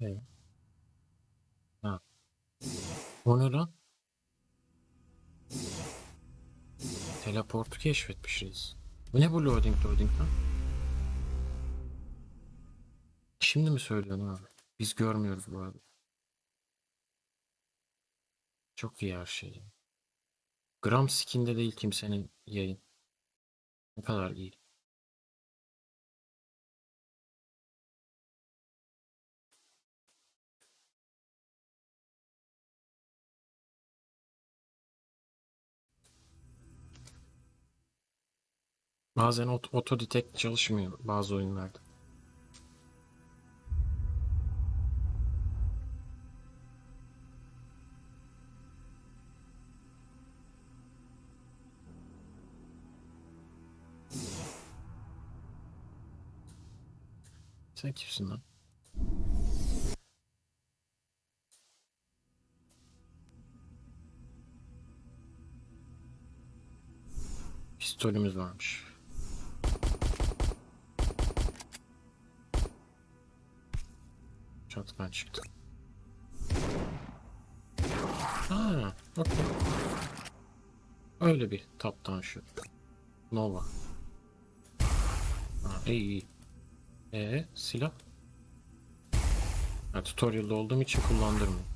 Evet. Ha. O ne lan? Teleportu keşfetmişiz. Bu ne bu loading loading lan? Şimdi mi söylüyorsun abi? Biz görmüyoruz bu arada. Çok iyi her şey. Gram skin'de değil kimsenin yayın. Ne kadar iyi. Bazen ot detect çalışmıyor bazı oyunlarda. Sen kimsin lan? Pistolümüz varmış. Çatıdan çıktı. Ha, okey. Öyle bir down shoot. Nova. Ha, iyi iyi. Ee, silah? Ha, tutorial'da olduğum için kullandırmıyorum.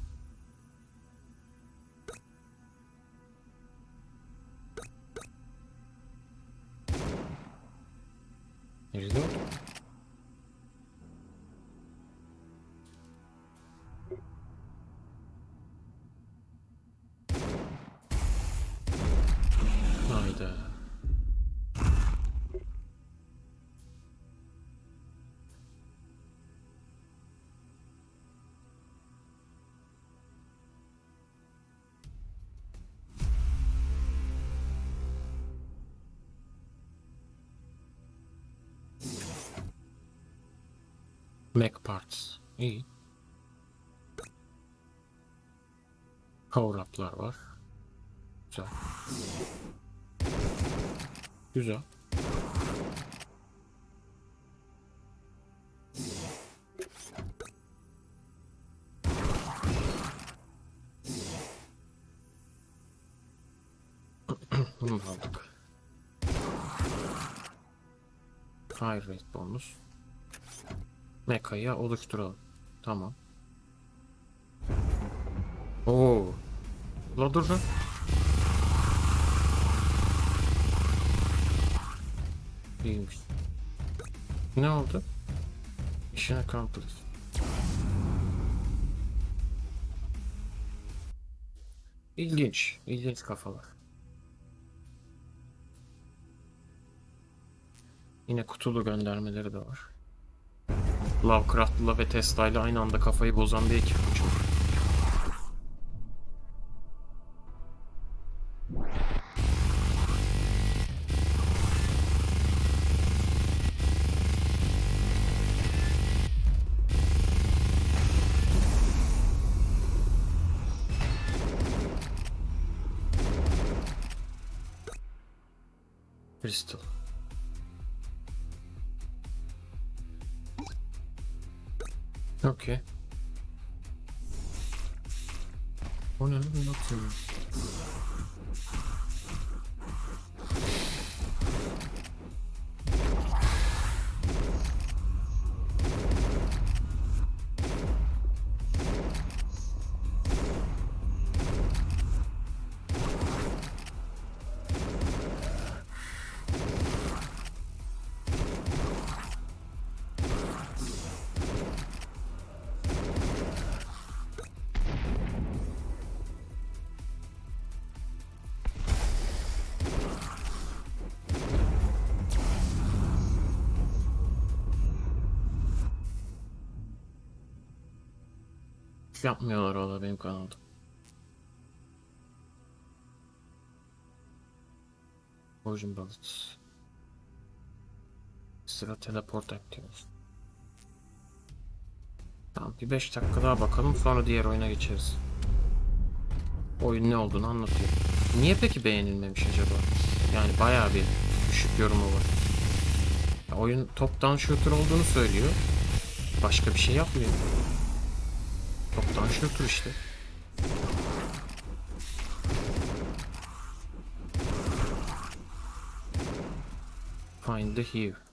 Hayda. Mac parts. İyi. Power up'lar var. Güzel. Güzel. Bunu da aldık. Rate bonus. Mekayı oluşturalım. Tamam. Oo. La dur lan. İyiymiş. Ne oldu? Mission accomplished. İlginç. İlginç kafalar. Yine kutulu göndermeleri de var. Lovecraft'la ve Tesla ile aynı anda kafayı bozan bir ekip bu çünkü. Bristol. Okey. O ne Yapmıyorlar valla benim kanalda. Poison bullets. Sıra teleport aktivos. Tamam bir 5 dakika daha bakalım sonra diğer oyuna geçeriz. Oyun ne olduğunu anlatıyor. Niye peki beğenilmemiş acaba? Yani bayağı bir düşük yorumu var. Ya oyun top down shooter olduğunu söylüyor. Başka bir şey yapmıyor. Toptan shooter işte. Find the here.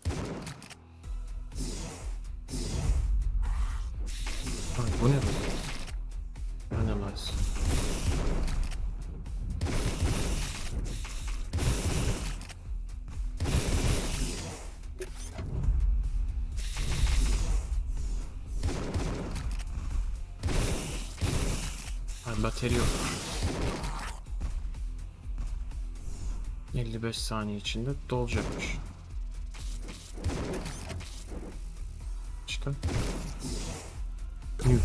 Ay bateri yok. 55 saniye içinde dolacakmış. İşte. Nuke.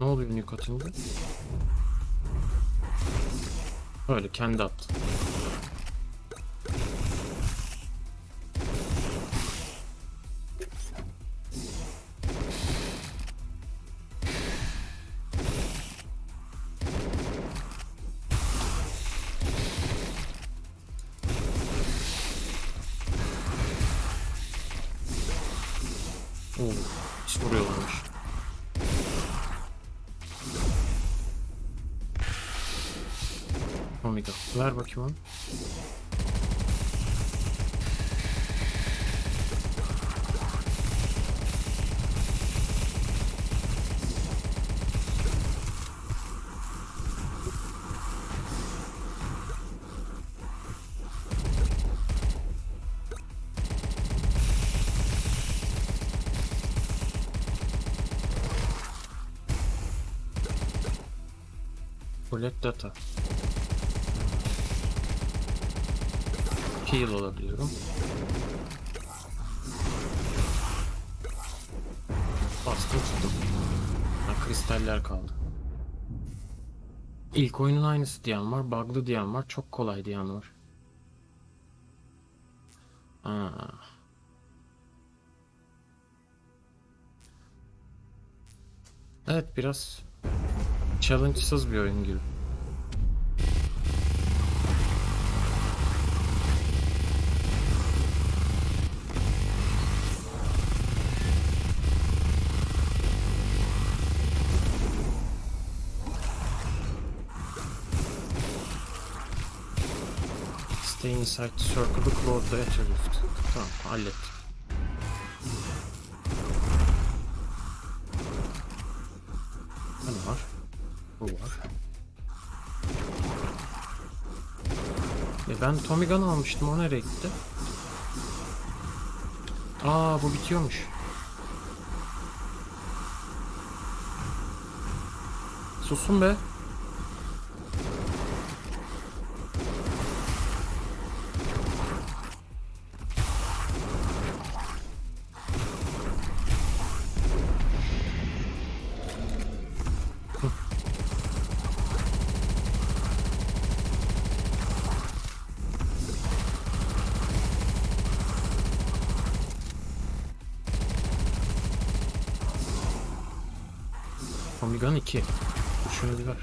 Ne oluyor nuke atınca? Öyle kendi attı. Hiç vuruyorlarmış. Omega. Ver bakayım. Bullet data. Heal alabiliyorum. Bastım tuttum. Ha, kristaller kaldı. İlk oyunun aynısı diyen var, bug'lı diyen var, çok kolay diyen var. Aa. Evet biraz challenge'sız bir oyun gibi. Stay inside the circle to close the ether rift. Tamam hallettim. Ne var? Bu var. E ben Tommy Gun almıştım. O nereye gitti? Aa bu bitiyormuş. Susun be. Tommy Gun 2. Şunu bir ver.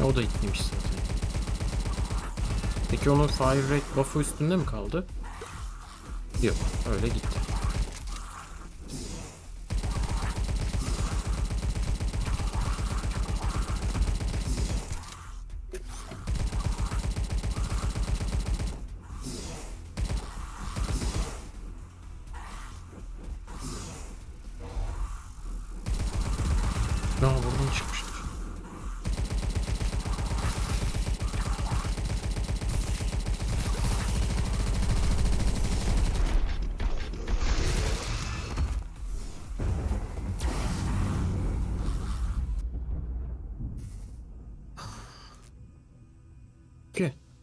E, o da itliymiş zaten. Peki onun fire rate buff'ı üstünde mi kaldı? Yok. Öyle gitti.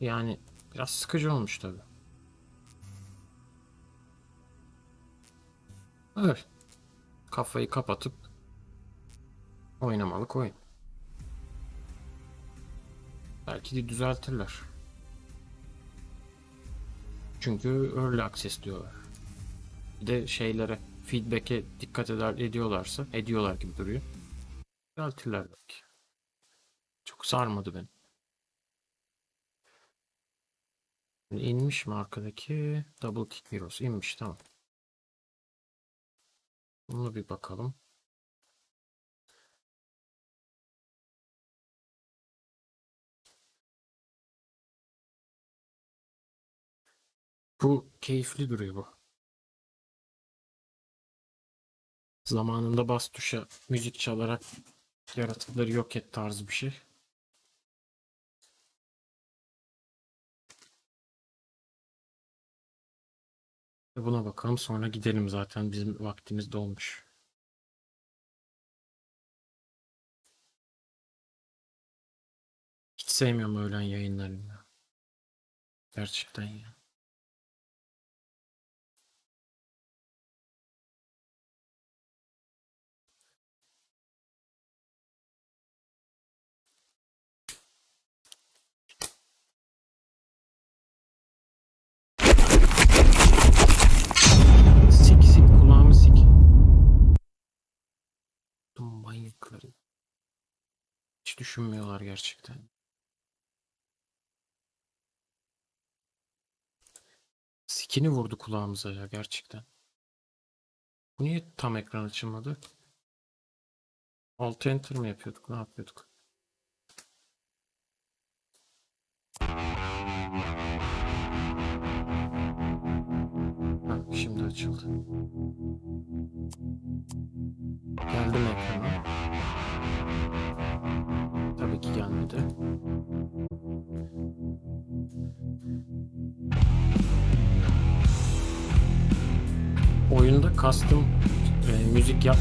Yani biraz sıkıcı olmuş tabi. Evet. Kafayı kapatıp Oynamalık oyun. Belki de düzeltirler. Çünkü early access diyorlar. Bir de şeylere, feedback'e dikkat eder ediyorlarsa, ediyorlar gibi duruyor. Düzeltirler belki. Çok sarmadı beni. İnmiş mi arkadaki? Double Kick Heroes inmiş tamam. Bunu bir bakalım. Bu keyifli duruyor bu. Zamanında bas tuşa müzik çalarak yaratıkları yok et tarzı bir şey. Buna bakalım sonra gidelim zaten bizim vaktimiz dolmuş. Hiç sevmiyorum öğlen yayınlarını. ya. Gerçekten ya. Bu manyakları. Hiç düşünmüyorlar gerçekten. Sikini vurdu kulağımıza ya gerçekten. Bu niye tam ekran açılmadı? Alt enter mi yapıyorduk? Ne yapıyorduk? Ha, şimdi açıldı. Geldi mi ekrana? Oyunda custom e, müzik yap